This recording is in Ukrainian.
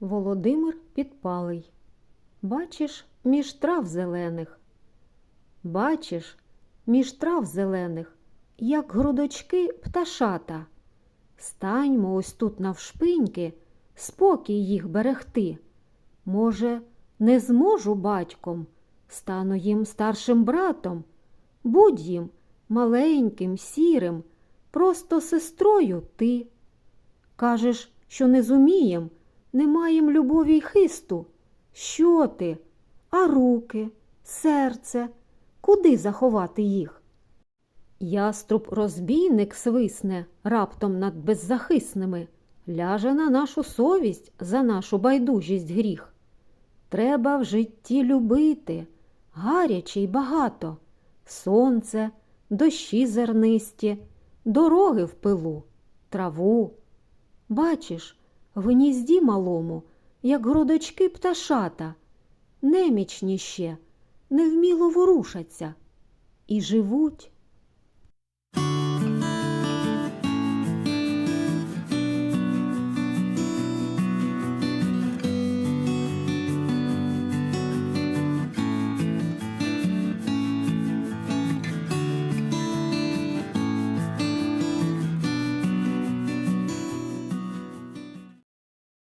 Володимир Підпалий. Бачиш, між трав зелених. Бачиш, між трав зелених, як грудочки пташата. Станьмо ось тут навшпиньки, спокій їх берегти. Може, не зможу батьком, стану їм старшим братом, будь їм маленьким, сірим, просто сестрою ти. Кажеш, що не зумієм, не маєм любові й хисту. Що ти? А руки, серце, куди заховати їх? Яструб розбійник свисне раптом над беззахисними, ляже на нашу совість за нашу байдужість гріх. Треба в житті любити, гаряче й багато, сонце, дощі зернисті, дороги в пилу, траву. Бачиш, гнізді малому, як грудочки пташата, немічні ще, невміло ворушаться, і живуть